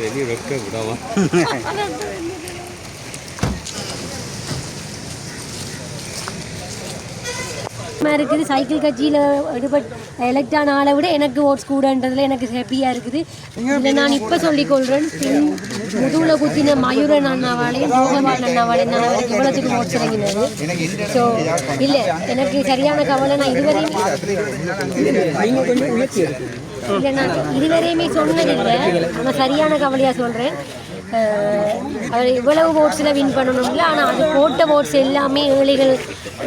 வெளியே வைக்க விடாமா சந்தோஷமா இருக்குது சைக்கிள் கட்சியில் எலெக்ட் ஆன ஆளை விட எனக்கு ஓட்ஸ் கூடன்றதுல எனக்கு ஹாப்பியாக இருக்குது. இதில் நான் இப்போ சொல்லிக்கொள்கிறேன் பின் முதுகுல குத்தின மயூரன் அண்ணாவாலையும் மோகவான் அண்ணாவாலையும் நான் அவருக்கு இவ்வளோத்துக்கு ஓட்ஸ் இறங்கினது ஸோ இல்லை எனக்கு சரியான கவலை நான் இதுவரையும் இல்லை நான் இதுவரையுமே சொன்னதில்லை. ஆனால் சரியான கவலையாக சொல்கிறேன் அவர் இவ்வளவு ஓட்ஸில் வின் பண்ணணும்ல. ஆனால் அது போட்ட ஓட்ஸ் எல்லாமே ஏழைகள்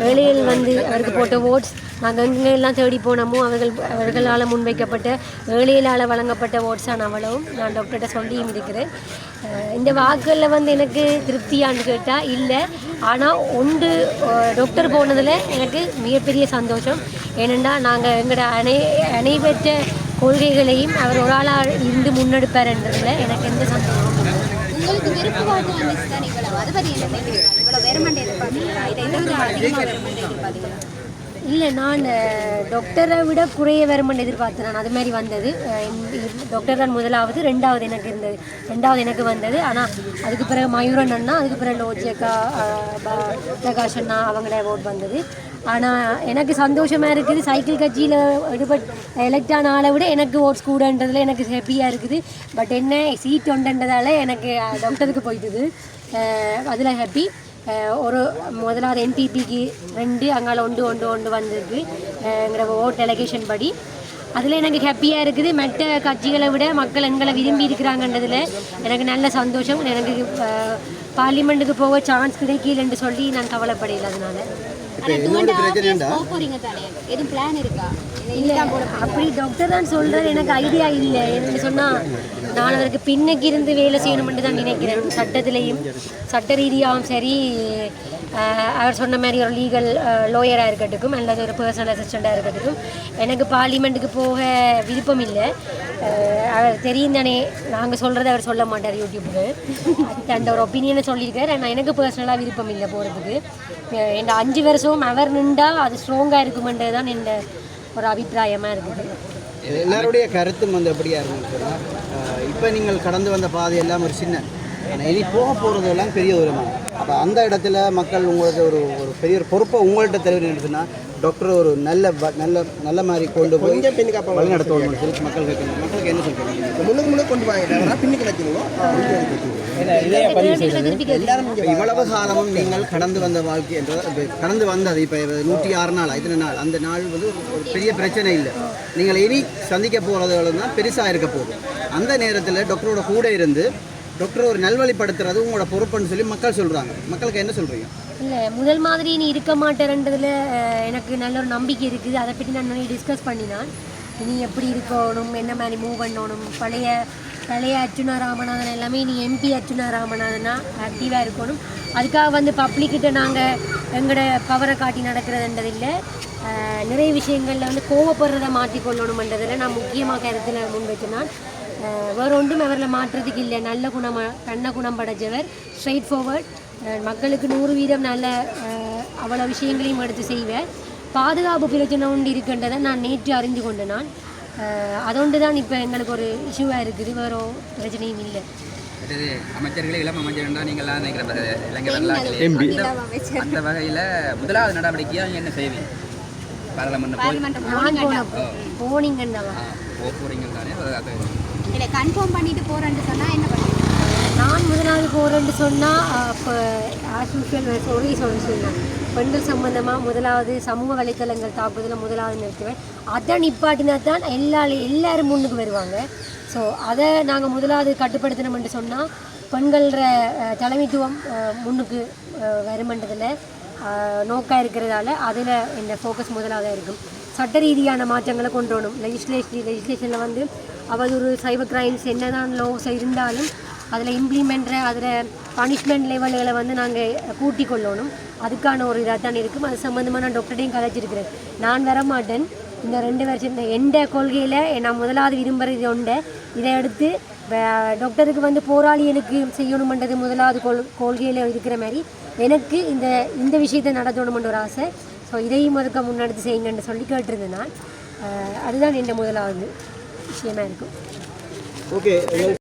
ஏழைகள் வந்து அவருக்கு போட்ட ஓட்ஸ் நாங்கள் எங்கெல்லாம் தேடி போனோமோ அவர்கள் அவர்களால் முன்வைக்கப்பட்ட ஏழைகளால் வழங்கப்பட்ட ஓட்ஸான அவ்வளவும். நான் டாக்டர்கிட்ட சொல்லியும் இருக்கிறேன். இந்த வாக்குகளில் வந்து எனக்கு திருப்தியான்னு கேட்டால் இல்லை. ஆனால் ஒன்று டாக்டர் போனதில் எனக்கு மிகப்பெரிய சந்தோஷம். ஏனென்றால் நாங்கள் எங்களோட அனை அனைவற்ற கொள்கைகளையும் அவர் ஒரு ஆளாக இருந்து முன்னெடுப்பார் முன்னெடுப்பார்ன்றதுல எனக்கு எந்த சந்தோஷமும் உங்களுக்கு விருப்ப வாக்கு வந்துச்சு தான் இவ்வளவு. அதை பத்தி என்ன நினைக்கிறீங்க இவ்வளவு வெறுமண்டை எதிர்பார்த்தீங்களா இதை இதை அதிகமாக வெறுமண்டை எதிர்பார்த்தீங்களா இல்லை நான் டாக்டரை விட குறைய வருமன் எதிர்பார்த்தேன் நான். அது மாதிரி வந்தது. டாக்டர் தான் முதலாவது ரெண்டாவது எனக்கு இருந்தது. ரெண்டாவது எனக்கு வந்தது. ஆனால் அதுக்கு பிறகு மயூரன் அண்ணா அதுக்கு பிறகு லோஜியக்கா ப- பிரகாஷ் அண்ணா அவங்கள ஓட் வந்தது. ஆனால் எனக்கு சந்தோஷமாக இருக்குது. சைக்கிள் கட்சியில் எடுபட் எலெக்ட் ஆன ஆளை விட எனக்கு ஓட்ஸ் கூடன்றதில் எனக்கு ஹாப்பியாக இருக்குது. பட் என்ன சீட் ஒன்றுன்றதால எனக்கு டாக்டருக்கு போயிட்டுது. அதில் ஹாப்பி ஒரு முதலாவது என்பிபிக்கு ரெண்டு அங்கால ஒன்று ஒன்று ஒன்று வந்திருக்கு எங்கிற ஓட் டெலிகேஷன் படி அதில் எனக்கு ஹாப்பியாக இருக்குது மற்ற கட்சிகளை விட மக்கள் எங்களை விரும்பி இருக்கிறாங்கன்றதில் எனக்கு நல்ல சந்தோஷம் எனக்கு பார்லிமெண்ட்டுக்கு போக சான்ஸ் கிடைக்கலன்னு சொல்லி நான் கவலைப்படையில அதனால இல்லை அப்படி டாக்டர் தான் சொல்கிறார் எனக்கு ஐடியா இல்லை. என்ன சொன்னால் நான் அதற்கு பின்னுக்கு இருந்து வேலை செய்யணும்னு தான் நினைக்கிறேன். சட்டத்திலையும் சட்ட ரீதியாகவும் சரி அவர் சொன்ன மாதிரி ஒரு லீகல் லோயராக இருக்கட்டும் அல்லது ஒரு பர்சனல் அசிஸ்டண்ட்டாக இருக்கட்டும் எனக்கு பார்லிமெண்ட்டுக்கு போக விருப்பம் இல்லை. அவர் தெரியும் தானே. நாங்கள் சொல்கிறத அவர் சொல்ல மாட்டார் யூடியூப்புக்கு அந்த ஒரு ஒப்பீனியனை சொல்லியிருக்காரு. ஆனால் எனக்கு பர்சனலாக விருப்பம் இல்லை போகிறதுக்கு என் அஞ்சு வருஷம் அவர் நின்றா அது ஸ்ட்ராங்காக இருக்குமென்றது தான் என் ஒரு அபிப்பிராயமாக இருக்குது. எல்லாருடைய கருத்தும் வந்து எப்படியா இருந்துச்சுன்னா இப்போ நீங்கள் கடந்து வந்த பாதை எல்லாம் ஒரு சின்ன ஆனால் இனி போக போகிறது எல்லாம் பெரிய தூரமாக அப்போ அந்த இடத்துல மக்கள் உங்களுக்கு ஒரு ஒரு பெரிய ஒரு பொறுப்பை உங்கள்கிட்ட தெரிவிச்சுன்னா டாக்டர் ஒரு நல்ல வ- நல்ல நல்ல மாதிரி கொண்டு போய் வழி நடத்தணும் சொல்லி மக்கள் கேட்கணும் மக்களுக்கு என்ன சொல்றீங்க முன்னுக்கு முன்னுக்கு கொண்டு வாங்க பின்னுக்கு இவ்வளவு காலமும் நீங்கள் கடந்து வந்த வாழ்க்கை என்ற கடந்து வந்தது இப்போ நூற்றி ஆறு நாள் இத்தனை நாள். அந்த நாள் வந்து ஒரு- பெரிய பிரச்சனை இல்லை. நீங்கள் இனி சந்திக்க போகிறது தான் பெருசாக இருக்க போகுது. அந்த நேரத்தில் டாக்டரோட கூட இருந்து டாக்டர் ஒரு நல்வழிப்படுத்துறது உங்களோட பொறுப்புன்னு சொல்லி மக்கள் சொல்கிறாங்க மக்களுக்கு என்ன சொல்கிறீங்க இல்லை முதல் மாதிரி நீ இருக்க மாட்டேன்றதுல எனக்கு நல்ல ஒரு நம்பிக்கை இருக்குது. அதை பற்றி நான் டிஸ்கஸ் பண்ணினான். இனி எப்படி இருக்கணும் என்ன மாதிரி மூவ் பண்ணணும்? பழைய பழைய அர்ச்சுனா ராமநாதன் எல்லாமே நீ எம்பி அர்ச்சுனா ராமநாதனா ஆக்டிவாக இருக்கணும். அதுக்காக வந்து பப்ளிக்கிட்ட நாங்கள் எங்களோட பவரை காட்டி நடக்கிறதுன்றது இல்லை நிறைய விஷயங்களில் வந்து கோவப்படுறதை மாற்றிக்கொள்ளணுமன்றதில் நான் முக்கியமாக கருத்தில் முன் அஹ் வேற ஒன்றும் அவரில் மாற்றுறதுக்கு இல்லை. நல்ல குணம் கண்ண குணம் படைச்சவர் ஸ்ட்ரைட் ஃபார்வர்ட் மக்களுக்கு நூறு வீதம் நல்ல அவ்வளோ விஷயங்களையும் எடுத்து செய்வேன் பாதுகாப்பு பிரச்சனை ஒன்று இருக்கின்றதை நான் நேற்று அறிந்து கொண்டு நான். அதொண்டு தான் இப்போ எங்களுக்கு ஒரு இஷ்யூவாக இருக்குது. வேற பிரச்சனையும் இல்லை. அமைச்சர்களே இளம் அமைச்சர் நீங்கள் அந்த- வகையில் முதலாவது நடவடிக்கையாக என்ன செய்வீங்க? போனீங்கன்னா போக போகிறீங்க தானே அது இல்லை கன்ஃபார்ம் பண்ணிட்டு போகிறேன்னு சொன்னால் என்ன பண்ணுவீங்க? நான் முதலாவது போகிறேன்னு சொன்னால் இப்போ ஆஸ் யூஷுவல் ஒரே சொல்ல சொன்னேன் பெண்கள் சம்பந்தமாக முதலாவது சமூக வலைத்தளங்கள் தாக்குதலில் முதலாவது நிறுத்துவேன். அதை நிப்பாட்டினா தான் எல்லா எல்லாரும் முன்னுக்கு வருவாங்க. ஸோ அதை நாங்கள் முதலாவது கட்டுப்படுத்தணும்னு சொன்னால் பெண்கள தலைமைத்துவம் முன்னுக்கு அஹ், வருமன்றதில் நோக்காக இருக்கிறதால அதில் இந்த ஃபோக்கஸ் முதலாக இருக்கும். சட்ட ரீதியான மாற்றங்களை கொண்டு வரணும். லெஜிஸ்லேஷன் லெஜிஸ்லேஷனில் வந்து அவதூறு சைபர் கிரைம்ஸ் என்னதான் லோஸ் இருந்தாலும் அதில் இம்ப்ளிமெண்ட்டை அதில் பனிஷ்மெண்ட் லெவல்களை வந்து நாங்கள் கூட்டி கொள்ளணும். அதுக்கான ஒரு இதாக தான் இருக்கும். அது சம்மந்தமாக நான் டாக்டர்டையும் கதைச்சிருக்கிறேன் நான் வர மாட்டேன் இந்த ரெண்டு வருஷம் இந்த எந்த கொள்கையில் நான் முதலாவது விரும்புகிறது உண்டு. இதை எடுத்து டாக்டருக்கு வந்து போராளிகளுக்கு செய்யணுமன்றது முதலாவது கொள் கொள்கையில் இருக்கிற மாதிரி எனக்கு இந்த இந்த விஷயத்தை நடத்தணுமென்ற ஒரு ஆசை. ஸோ இதையும் அதுக்கு முன்னெடுத்து செய்யுங்கன்னு சொல்லி கேட்டிருந்தேன் நான். அதுதான் என் முதலாவது விஷயமா இருக்கும். ஓகே